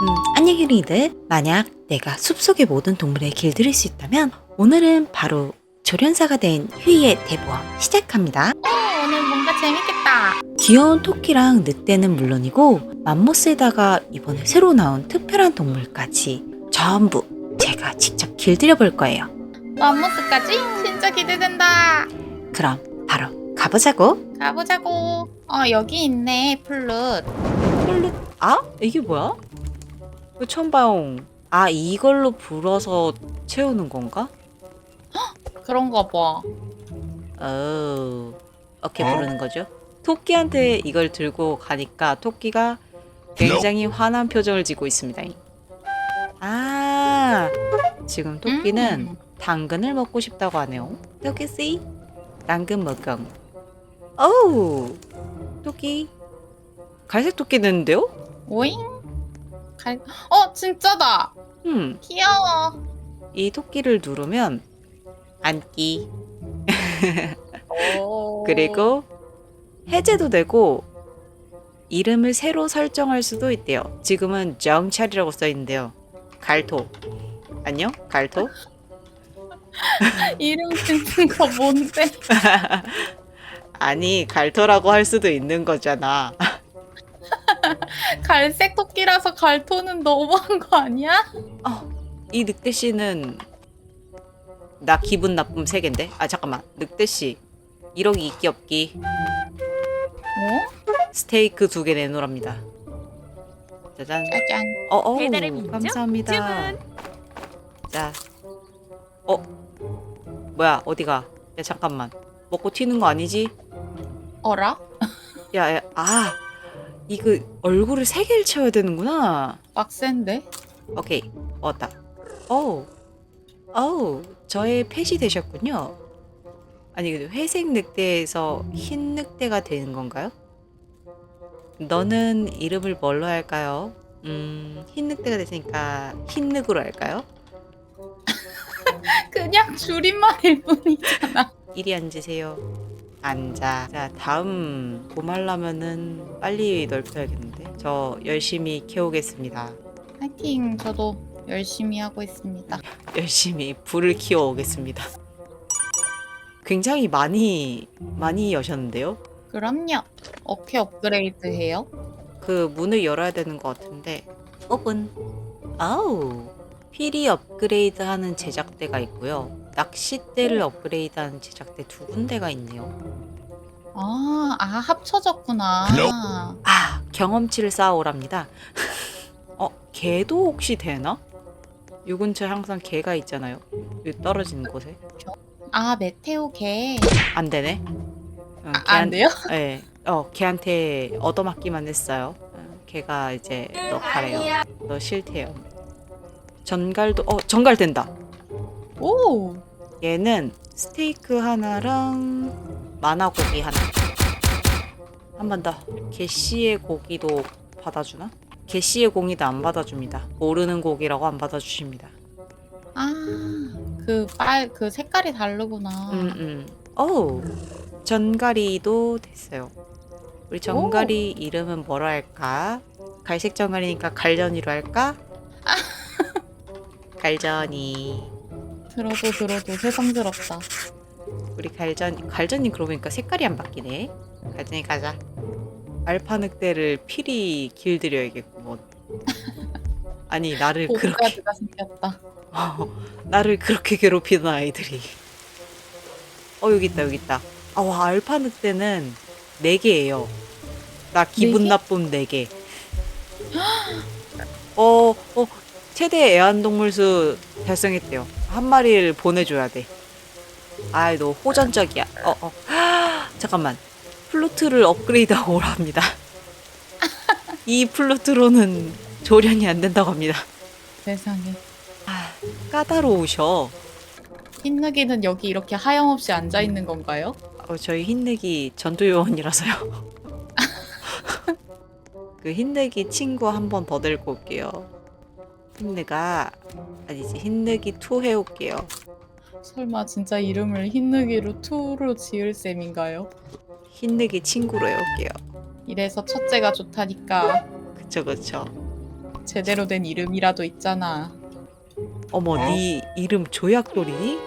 음, 안녕 히리들. 만약 내가 숲속의 모든 동물에 길들일 수 있다면 오늘은 바로 조련사가 된 휴이의 대보험 시작합니다. 어, 오늘 뭔가 재밌겠다. 귀여운 토끼랑 늑대는 물론이고 맘모스에다가 이번에 새로 나온 특별한 동물까지 전부 제가 직접 길들여 볼 거예요. 맘모스까지 진짜 기대된다. 그럼 바로 가보자고. 가보자고. 어, 여기 있네, 플룻. 플룻 아 이게 뭐야? 처음 봐요. 아 이걸로 불어서 채우는 건가? 그런가 봐. 어 어떻게 부르는 거죠? 토끼한테 이걸 들고 가니까 토끼가 굉장히 화난 표정을 짓고 있습니다. 아 지금 토끼는 음. 당근을 먹고 싶다고 하네요. 토끼 씨 당근 먹경. 어우 토끼 갈색 토끼 됐는데요? 오잉? 갈... 어, 진짜다. 음. 귀여워. 이 토끼를 누르면 앉기 오. 그리고 해제도 되고 이름을 새로 설정할 수도 있대요. 지금은 정찰이라고 써 있는데요. 갈토. 안녕? 갈토? 이름 짓는 거 뭔데? 아니, 갈토라고 할 수도 있는 거잖아. 갈색 토끼라서 갈토는 너무한 거 아니야? 어, 이 늑대 씨는 나 기분 나쁨 세 개인데. 아, 잠깐만. 늑대 씨. 1억이 있기 없기. 어? 스테이크 두 개 내놓으랍니다. 짜잔. 짜잔. 어, 어, 배달의 민족 감사합니다. 주문. 자, 어, 뭐야, 어디가? 야, 잠깐만. 먹고 튀는 거 아니지? 어라? 야, 야, 아, 이거 얼굴을 세 개를 채워야 되는구나. 빡센데? 오케이, 얻었다. 어우, 어우, 저의 펫이 되셨군요. 아니, 근데 회색 늑대에서 흰 늑대가 되는 건가요? 너는 이름을 뭘로 할까요? 음, 흰 늑대가 됐으니까 흰 늑으로 할까요? 그냥 줄임말일 뿐이잖아. 이리 앉으세요. 앉아. 자, 다음 고말라면은 빨리 넓혀야겠는데. 저 열심히 키우겠습니다. 파이팅. 저도 열심히 하고 있습니다. 열심히 불을 키워오겠습니다. 굉장히 많이 많이 여셨는데요. 그럼요. 어떻게 업그레이드 해요? 그 문을 열어야 되는 것 같은데. 오픈. 아우. 필히 업그레이드하는 제작대가 있고요. 낚싯대를 업그레이드하는 제작대 두 군데가 있네요. 아, 아 합쳐졌구나. 아, 경험치를 쌓아오랍니다. 어, 개도 혹시 되나? 요 근처에 항상 개가 있잖아요. 요 떨어지는 곳에. 아, 메테오 개. 안 되네. 어, 아, 안 돼요? 네. 어, 걔한테 얻어맞기만 했어요. 어, 걔가 이제 너 가래요. 너 싫대요. 전갈도, 어, 전갈 된다. 오, 얘는 스테이크 하나랑 만화고기 하나. 한 번 더. 개씨의 고기도 받아주나? 개씨의 고기도 안 받아줍니다. 모르는 고기라고 안 받아주십니다. 아, 그 빨, 그 색깔이 다르구나. 음, 음. 어우, 전갈이도 됐어요. 우리 전갈이 이름은 뭐로 할까? 갈색 전갈이니까 갈전이로 할까? 갈전이. 들어도 들어도 세상스럽다. 우리 갈전, 갈전이 그러고 보니까 색깔이 안 바뀌네. 갈전이 가자. 알파 늑대를 필히 길들여야겠구먼. 아니, 나를 그렇게, 생겼다. 어, 나를 그렇게 괴롭히는 아이들이. 어, 여기 있다, 여기 있다. 아, 와, 알파 늑대는 4개예요. 나 기분 네 개? 나쁨 4개. 어, 어, 최대 애완동물 수 달성했대요. 한 마리를 보내줘야 돼. 아이, 너 호전적이야. 어, 어. 잠깐만. 플루트를 업그레이드하고 오랍니다. 이 플루트로는 조련이 안 된다고 합니다. 세상에. 아, 까다로우셔. 흰누기는 여기 이렇게 하염없이 앉아 있는 건가요? 어, 저희 흰내기 전투요원이라서요. 그 흰내기 친구 한 번더 데리고 올게요. 흰내가 아니지 흰내기 투 해올게요. 설마 진짜 이름을 흰누기로 투로 지을 셈인가요? 흰내기 친구로 해올게요. 이래서 첫째가 좋다니까. 그쵸 그쵸. 제대로 된 이름이라도 있잖아. 어머, 네 이름 조약돌이니?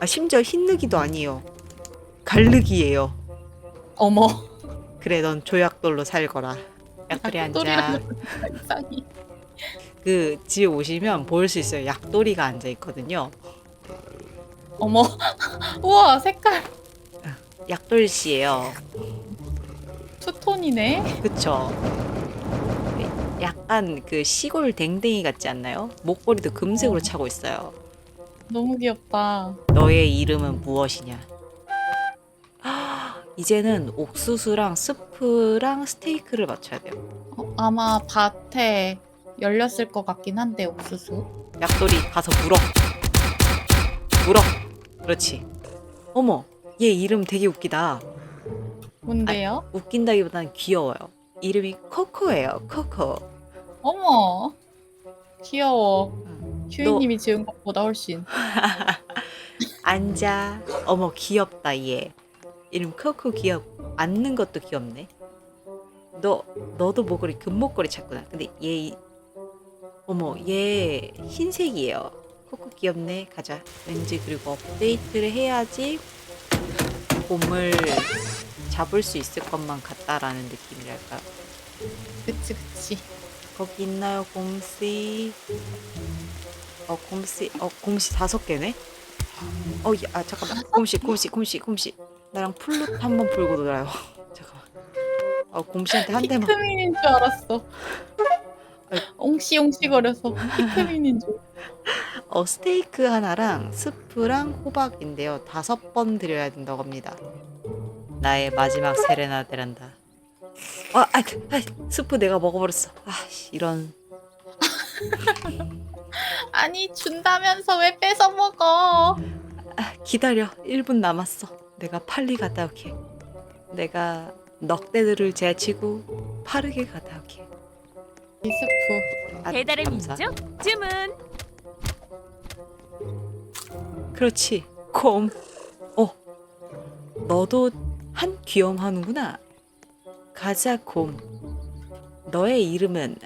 아, 심지어 흰느기도 아니에요. 갈르기예요. 어머. 그래, 넌 조약돌로 살거라. 약돌이 앉아. 약돌이라는 소리가 이상해. 그 집에 오시면 볼 수 있어요. 약돌이가 앉아 있거든요. 어머. 우와 색깔 약돌 씨예요. 투톤이네. 그쵸? 약간 그 시골 댕댕이 같지 않나요? 목걸이도 금색으로 어. 차고 있어요. 너무 귀엽다. 너의 이름은 무엇이냐? 이제는 옥수수랑 스프랑 스테이크를 맞춰야 돼요. 어, 아마 밭에 열렸을 것 같긴 한데 옥수수. 약돌이 가서 물어. 물어. 그렇지. 어머, 얘 이름 되게 웃기다. 뭔데요? 웃긴다기보다는 귀여워요. 이름이 코코예요. 코코. 어머. 귀여워. 응. 휴이님이 지은 것보다 훨씬. 앉아. 어머 귀엽다 얘. 이름 코코 귀엽. 앉는 것도 귀엽네. 너 너도 목걸이 금목걸이 찾구나. 근데 얘 이- 어머 얘 흰색이에요. 코코 귀엽네. 가자. 왠지 그리고 업데이트를 해야지 곰을 잡을 수 있을 것만 같다라는 느낌이랄까. 그치 그치. 거기 있나요 곰씨? 어 곰씨 어 곰씨 다섯 개네? 어, 야, 아 잠깐만. 곰씨, 곰씨, 곰씨, 곰씨. 나랑 플룻 한번 불고 놀아요. 잠깐만. 어, 곰씨한테 한 대만. 피크민인 줄 알았어. 옹시옹시 거려서 피크민인 줄. 어, 스테이크 하나랑 스프랑 호박인데요. 다섯 번 드려야 된다고 합니다. 나의 마지막 세레나데란다. 아, 아, 아, 스프 내가 먹어버렸어. 아, 씨, 이런. 아니 준다면서 왜 뺏어 먹어? 아, 기다려. 1분 남았어. 내가 빨리 갔다 올게. 내가 넉대들을 제치고 빠르게 갔다 올게. 이 스프. 아, 배달의. 민족 주문. 그렇지. 곰. 어. 너도 한 귀염 하는구나. 가자, 곰. 너의 이름은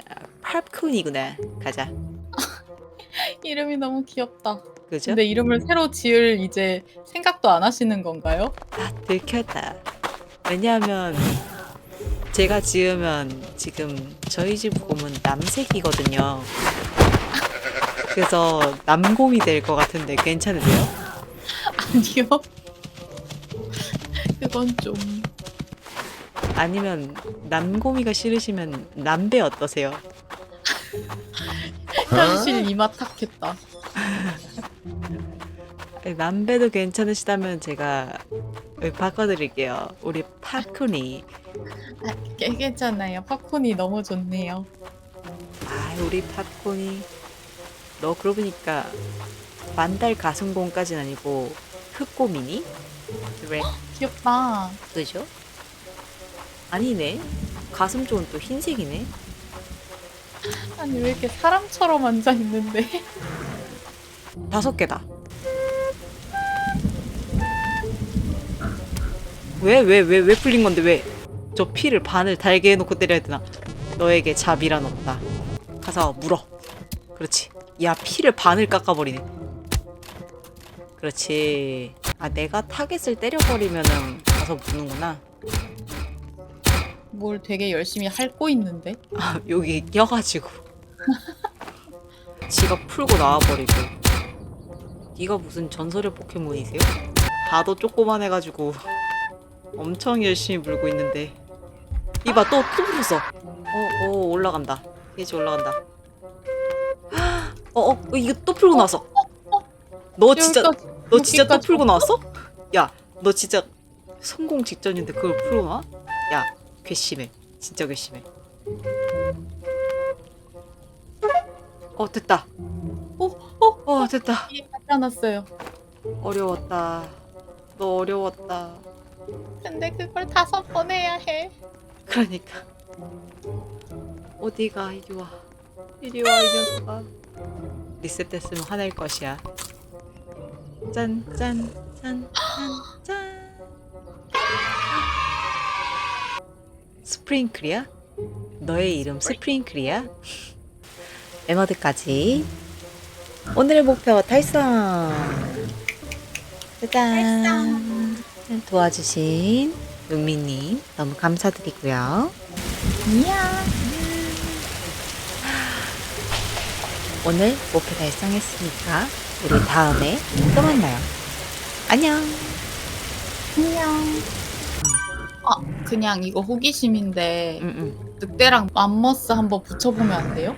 팝콘이구나. 가자. 이름이 너무 귀엽다. 그죠? 근데 이름을 새로 지을 이제 생각도 안 하시는 건가요? 아, 들켰다. 왜냐하면 제가 지으면 지금 저희 집 곰은 남색이거든요. 그래서 남곰이 될 것 같은데 괜찮으세요? 아니요. 그건 좀 아니면 남곰이가 싫으시면 남배 어떠세요? 현실 이마 탁했다. 남배도 괜찮으시다면 제가 바꿔드릴게요. 우리 팝콘이. 아, 꽤 괜찮아요. 팝콘이 너무 좋네요. 아, 우리 팝콘이. 너 그러고 보니까 만달 가슴곰까지는 아니고 흑곰이니? 왜? 귀엽다. 그죠? 아니네. 가슴 쪽은 또 흰색이네. 아니 왜 이렇게 사람처럼 앉아 있는데? 다섯 개다. 왜, 왜, 왜, 왜 풀린 건데, 왜? 저 피를 반을 달게 해놓고 때려야 되나? 너에게 자비란 없다. 가서 물어. 그렇지. 야, 피를 반을 깎아버리네. 그렇지. 아, 내가 타겟을 때려버리면은 가서 무는구나. 뭘 되게 열심히 핥고 있는데? 아, 여기 껴가지고. 지가 풀고 나와버리고. 네가 무슨 전설의 포켓몬이세요? 다도 조그만 해가지고 엄청 열심히 물고 있는데. 이봐 또또 풀었어. 어, 어 올라간다. 이제 올라간다. 어, 어 이거 또 풀고 나왔어. 너 진짜 너 진짜 또 풀고 나왔어? 야, 너 진짜 성공 직전인데 그걸 풀고 나와? 야, 괘씸해. 진짜 괘씸해. 어, 됐다. 어, 어, 어, 됐다. 이게 갖다놨어요. 어려웠다. 너 어려웠다. 근데 그걸 다섯 번 해야 해. 그러니까. 어디가 이리 와. 이리 와, 이 녀석아. 리셋됐으면 화낼 것이야. 짠, 짠, 짠, 짠, 짠. 스프링클이야? 너의 이름 스프링클이야? 에머드까지. 오늘의 목표 달성. 짜잔. 도와주신 은미님 너무 감사드리고요. 이야. 오늘 목표 달성했으니까 우리 다음에 또 만나요. 안녕. 안녕. 아 그냥 이거 호기심인데 응, 응. 늑대랑 맘머스 한번 붙여보면 안 돼요?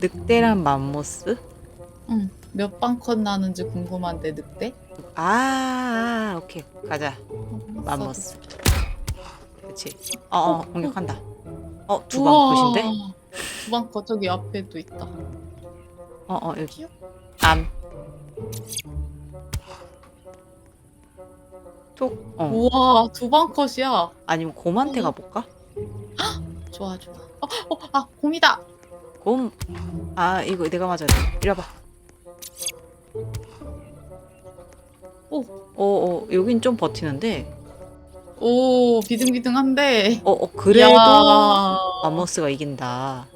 늑대랑 맘모스? 응. 몇 방컷 나는지 궁금한데 늑대? 아, 아, 오케이. 가자. 맘모스. 그치. 어, 어, 공격한다. 어, 두방 끝인데? 두방 컷 저기 앞에도 있다. 어, 어, 여기. 암. 톡. 어. 우와 두방 컷이야. 아니면 곰한테 가볼까? 좋아 좋아. 어, 어, 아 곰이다. 곰. 아, 이거 내가 맞아야 돼. 이리 와봐. 오. 어, 어, 여긴 좀 버티는데. 오 비등비등한데. 어, 어 그래도 이야. 맘모스가 이긴다.